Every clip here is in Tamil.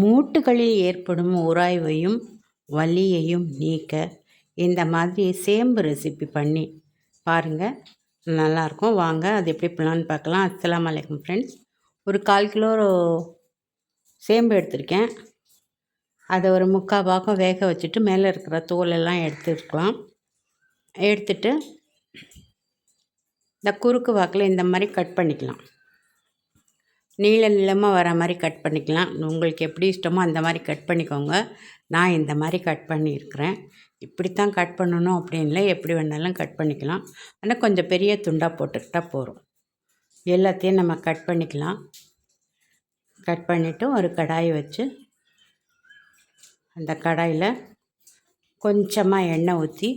மூட்டுகளில் ஏற்படும் உராய்வையும் வலியையும் நீக்க இந்த மாதிரி சேம்பு ரெசிபி பண்ணி பாருங்கள் நல்லாயிருக்கும். வாங்க அது எப்படி பண்ணலான்னு பார்க்கலாம். அஸ்லாம் வலைக்கம் ஃப்ரெண்ட்ஸ் ஒரு கால் கிலோ சேம்பு எடுத்திருக்கேன். அதை ஒரு முக்கால் பாகம் வேக வச்சுட்டு மேலே இருக்கிற தோலெல்லாம் எடுத்துருக்கலாம் எடுத்துட்டு இந்த குறுக்கு வாக்கில் இந்த மாதிரி கட் பண்ணிக்கலாம். நீள நீளமாக வர மாதிரி கட் பண்ணிக்கலாம். உங்களுக்கு எப்படி இஷ்டமோ அந்த மாதிரி கட் பண்ணிக்கோங்க. நான் இந்த மாதிரி கட் பண்ணியிருக்கிறேன். இப்படித்தான் கட் பண்ணணும் அப்படின்ல எப்படி வேணாலும் கட் பண்ணிக்கலாம். ஆனால் கொஞ்சம் பெரிய துண்டாக போட்டுக்கிட்டால் போதும். எல்லாத்தையும் நம்ம கட் பண்ணிக்கலாம். கட் பண்ணிவிட்டு ஒரு கடாய் வச்சு அந்த கடாயில் கொஞ்சமாக எண்ணெய் ஊற்றி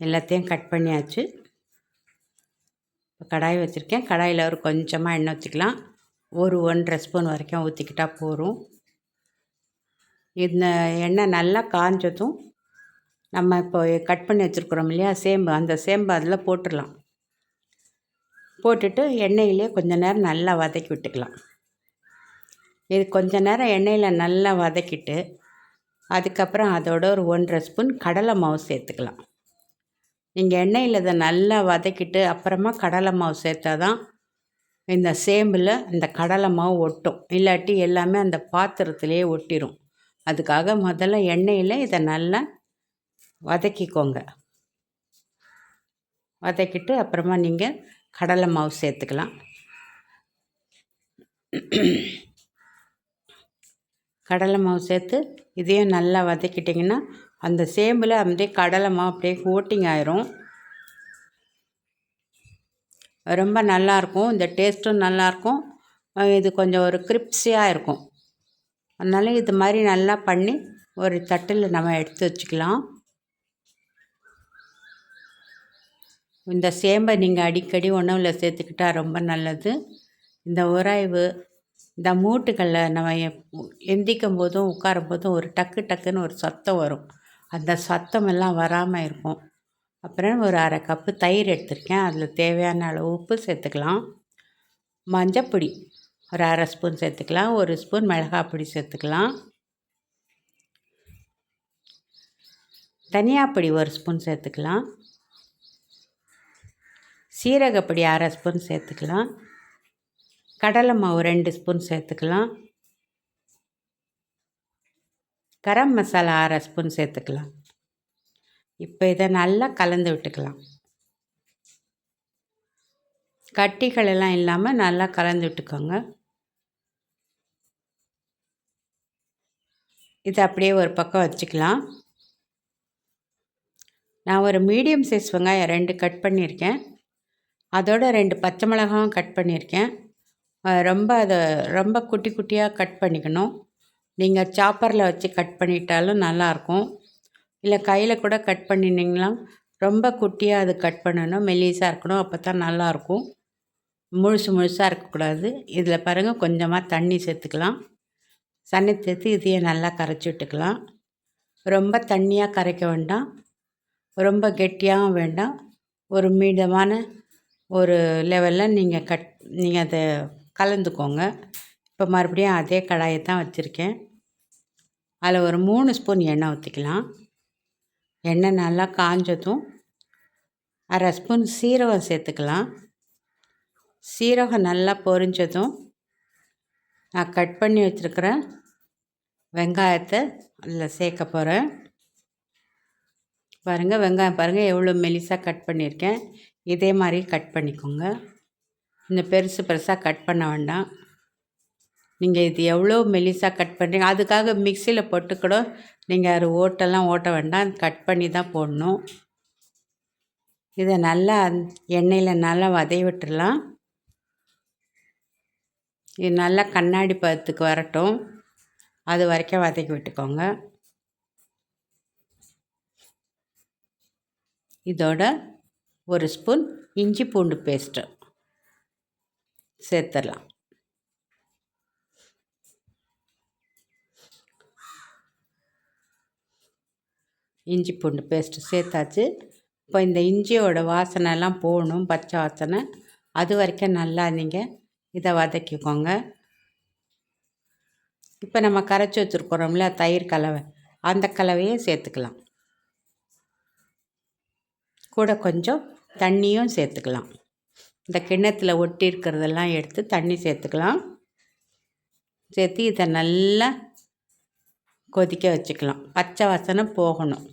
எல்லாத்தையும் கட் பண்ணியாச்சு. இப்போ கடாய் வச்சுருக்கேன். கடாயில் ஒரு கொஞ்சமாக எண்ணெய் ஊற்றிக்கலாம் ஒரு ஒன்றரை ஸ்பூன் வரைக்கும் ஊற்றிக்கிட்டால் போதும். இந்த எண்ணெய் நல்லா காஞ்சதும் நம்ம இப்போ கட் பண்ணி வச்சுருக்குறோம் இல்லையா? சேம்பு. அந்த சேம்பு அதில் போட்டுடலாம். போட்டுட்டு எண்ணெயிலே கொஞ்ச நேரம் நல்லா வதக்கி விட்டுக்கலாம். இது கொஞ்ச நேரம் எண்ணெயில் நல்லா வதக்கிட்டு அதுக்கப்புறம் அதோட ஒரு ஒன்றரை ஸ்பூன் கடலை மாவு சேர்த்துக்கலாம். நீங்கள் எண்ணெயில் இதை நல்லா வதக்கிட்டு அப்புறமா கடலை மாவு சேர்த்தா தான் இந்த சேம்பில் இந்த கடலை மாவு ஒட்டும். இல்லாட்டி எல்லாமே அந்த பாத்திரத்துலேயே ஒட்டிடும் அதுக்காக முதல்ல எண்ணெயில் இதை நல்லா வதக்கிக்கோங்க. வதக்கிட்டு அப்புறமா நீங்கள் கடலை மாவு சேர்த்துக்கலாம். கடலை மாவு சேர்த்து இதையும் நல்லா வதக்கிட்டிங்கன்னா அந்த சேம்பில் அப்படியே கடலை அப்படியே கோட்டிங் ஆயிரும். ரொம்ப நல்லாயிருக்கும் இந்த டேஸ்ட்டும் நல்லாயிருக்கும் இது கொஞ்சம் ஒரு கிரிப்ஸியாக இருக்கும். அதனால் இது மாதிரி நல்லா பண்ணி ஒரு தட்டில் நம்ம எடுத்து வச்சுக்கலாம். இந்த சேம்பை நீங்கள் அடிக்கடி உணவில் சேர்த்துக்கிட்டால் ரொம்ப நல்லது. இந்த உராய்வு இந்த மூட்டுகளில் நம்ம எந்திக்கும் போதும் உட்காரும் போதும் ஒரு டக்கு டக்குன்னு ஒரு சத்தம் வரும். அந்த சத்தம் எல்லாம் வராமல் இருக்கும். அப்புறம் ஒரு அரை கப்பு தயிர் எடுத்திருக்கேன். அதில் தேவையான அளவு உப்பு சேர்த்துக்கலாம். மஞ்சப்பொடி ஒரு அரை ஸ்பூன் சேர்த்துக்கலாம். ஒரு ஸ்பூன் மிளகாய் பொடி சேர்த்துக்கலாம். தனியாப்பொடி ஒரு ஸ்பூன் சேர்த்துக்கலாம். சீரகப்பொடி அரை ஸ்பூன் சேர்த்துக்கலாம். கடலை மாவு ரெண்டு ஸ்பூன் சேர்த்துக்கலாம். கரம் மசாலா அரை ஸ்பூன் சேர்த்துக்கலாம். இப்போ இதை நல்லா கலந்து விட்டுக்கலாம். கட்டிகள் எல்லாம் இல்லாமல் நல்லா கலந்து விட்டுக்கோங்க. இதை அப்படியே ஒரு பக்கம் வச்சுக்கலாம். நான் ஒரு மீடியம் சைஸ் வெங்காயம் ரெண்டு கட் பண்ணியிருக்கேன். அதோட ரெண்டு பச்சை மிளகாவும் கட் பண்ணியிருக்கேன். ரொம்ப அதை ரொம்ப குட்டி குட்டியாக கட் பண்ணிக்கணும். நீங்கள் சாப்பரில் வச்சு கட் பண்ணிட்டாலும் நல்லாயிருக்கும் இல்லை கையில் கூட கட் பண்ணினீங்களா ரொம்ப குட்டியாக அது கட் பண்ணணும். மெல்லிஸாக இருக்கணும். அப்போ தான் நல்லாயிருக்கும் முழுசு முழுசாக இருக்கக்கூடாது. இதில் பாருங்கள் கொஞ்சமாக தண்ணி சேர்த்துக்கலாம். தண்ணி சேர்த்து இதையே நல்லா கரைச்சி விட்டுக்கலாம். ரொம்ப தண்ணியாக கரைக்க வேண்டாம். ரொம்ப கெட்டியாகவும் வேண்டாம். ஒரு மீடியமான ஒரு லெவலில் நீங்கள் கட் நீங்கள் அதை கலந்துக்கோங்க. இப்போ மறுபடியும் அதே கடாயை தான் வச்சுருக்கேன். அதில் ஒரு மூணு ஸ்பூன் எண்ணெய் ஊற்றிக்கலாம். எண்ணெய் நல்லா காஞ்சதும் அரை ஸ்பூன் சீரகம் சேர்த்துக்கலாம். சீரகம் நல்லா பொரிஞ்சதும் நான் கட் பண்ணி வச்சுருக்கிற வெங்காயத்தை அதில் சேர்க்க போகிறேன். பாருங்கள் வெங்காயம் பாருங்கள் எவ்வளோ மெலிசாக கட் பண்ணியிருக்கேன். இதே மாதிரி கட் பண்ணிக்கோங்க. இந்த பெருசு பெருசாக கட் பண்ண வேண்டாம். நீங்கள் இது எவ்வளோ மெலிசாக கட் பண்ணுறீங்க அதுக்காக மிக்சியில் போட்டு கூட நீங்கள் அது ஓட்டெல்லாம் ஓட்ட வேண்டாம். கட் பண்ணி தான் போடணும். இதை நல்லா எண்ணெயில் நல்லா வதவி விட்டுடலாம். இது நல்லா கண்ணாடி பதத்துக்கு வரட்டும். அது வரைக்கும் வதக்கி விட்டுக்கோங்க. இதோட ஒரு ஸ்பூன் இஞ்சி பூண்டு பேஸ்ட்டு சேர்த்துடலாம். இஞ்சி பூண்டு பேஸ்ட்டு சேர்த்தாச்சு. இப்போ இந்த இஞ்சியோட வாசனைலாம் போகணும் பச்சை வாசனை. அது வரைக்கும் நல்லா நீங்கள் இதை வதக்கிக்கோங்க. இப்போ நம்ம கரைச்சி வச்சுருக்குறோம்ல தயிர் கலவை. அந்த கலவையை சேர்த்துக்கலாம். கூட கொஞ்சம் தண்ணியும் சேர்த்துக்கலாம். இந்த கிண்ணத்தில் ஒட்டி இருக்கிறதெல்லாம் எடுத்து தண்ணி சேர்த்துக்கலாம். சேர்த்து இதை நல்லா கொதிக்க வச்சுக்கலாம். பச்சை வாசனை போகணும்.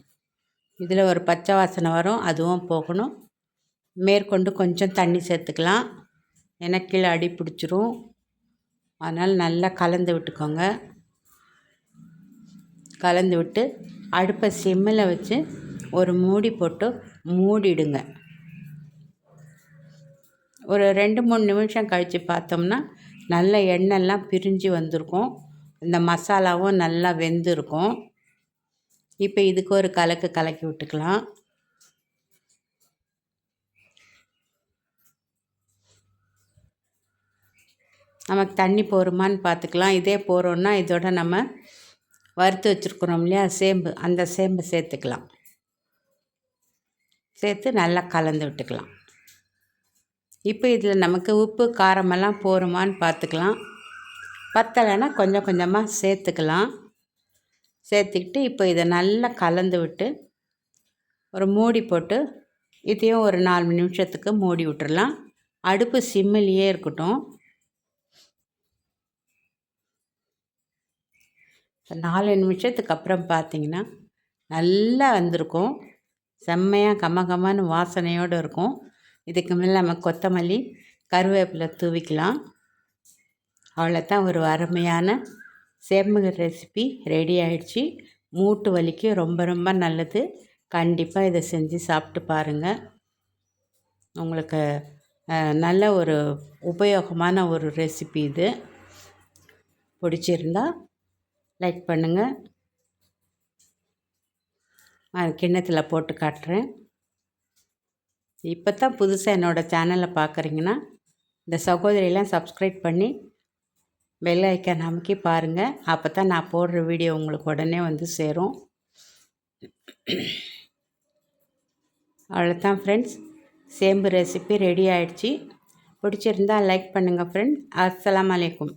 இதில் ஒரு பச்சை வாசனை வரும் அதுவும் போகணும். மேற்கொண்டு கொஞ்சம் தண்ணி சேர்த்துக்கலாம். ஏன்னா கீழே அடி பிடிச்சிரும். அதனால் நல்லா கலந்து விட்டுக்கோங்க. கலந்து விட்டு அடுப்பை சிம்மில் வச்சு ஒரு மூடி போட்டு மூடிடுங்க. ஒரு ரெண்டு மூணு நிமிஷம் கழித்து பார்த்தோம்னா நல்ல எண்ணெய்லாம் பிரிஞ்சு வந்திருக்கும். இந்த மசாலாவும் நல்லா வெந்திருக்கும். இப்போ இதுக்கு ஒரு கலக்கு கலக்கி விட்டுக்கலாம். நமக்கு தண்ணி போருமான்னு பார்த்துக்கலாம் இதே போகிறோன்னா இதோட நம்ம வறுத்து வச்சுருக்குறோம் இல்லையா? சேம்பு. அந்த சேம்பு சேர்த்துக்கலாம். சேர்த்து நல்லா கலந்து விட்டுக்கலாம். இப்போ இதில் நமக்கு உப்பு காரமெல்லாம் போருமான்னு பார்த்துக்கலாம் பத்தலைன்னா கொஞ்சம் கொஞ்சமாக சேர்த்துக்கலாம். சேர்த்துக்கிட்டு இப்போ இதை நல்லா கலந்து விட்டு ஒரு மூடி போட்டு இதையும் ஒரு நாலு நிமிஷத்துக்கு மூடி விட்டுடலாம் அடுப்பு சிம்மிலேயே இருக்கட்டும். நாலு நிமிஷத்துக்கு அப்புறம் பார்த்திங்கன்னா நல்லா வந்திருக்கும். செம்மையாக கம்ம கம்மன்னு வாசனையோடு இருக்கும். இதுக்கு மேலே நம்ம கொத்தமல்லி கருவேப்பிலை தூவிக்கலாம். அவ்வளோதான் ஒரு அருமையான சேம்புக ரெசிபி ரெடி ஆயிடுச்சு. மூட்டு வலிக்கு ரொம்ப ரொம்ப நல்லது. கண்டிப்பாக இதை செஞ்சு சாப்பிட்டு பாருங்கள் உங்களுக்கு நல்ல ஒரு உபயோகமான ஒரு ரெசிபி இது. பிடிச்சிருந்தா லைக் பண்ணுங்கள் கிண்ணத்தில் போட்டு காட்டுறேன். இப்போ தான் புதுசாக என்னோடய சேனலை பார்க்குறீங்கன்னா இந்த சகோதரியெல்லாம் சப்ஸ்கிரைப் பண்ணி பெல் ஐக்கன் அமுக்கி பாருங்கள் அப்போ தான் நான் போடுற வீடியோ உங்களுக்கு உடனே வந்து சேரும். அவ்வளோதான் ஃப்ரெண்ட்ஸ் சேம்பு ரெசிபி ரெடி ஆகிடுச்சி பிடிச்சிருந்தால் லைக் பண்ணுங்கள் ஃப்ரெண்ட்ஸ் அஸ்லாம் வலைக்கும்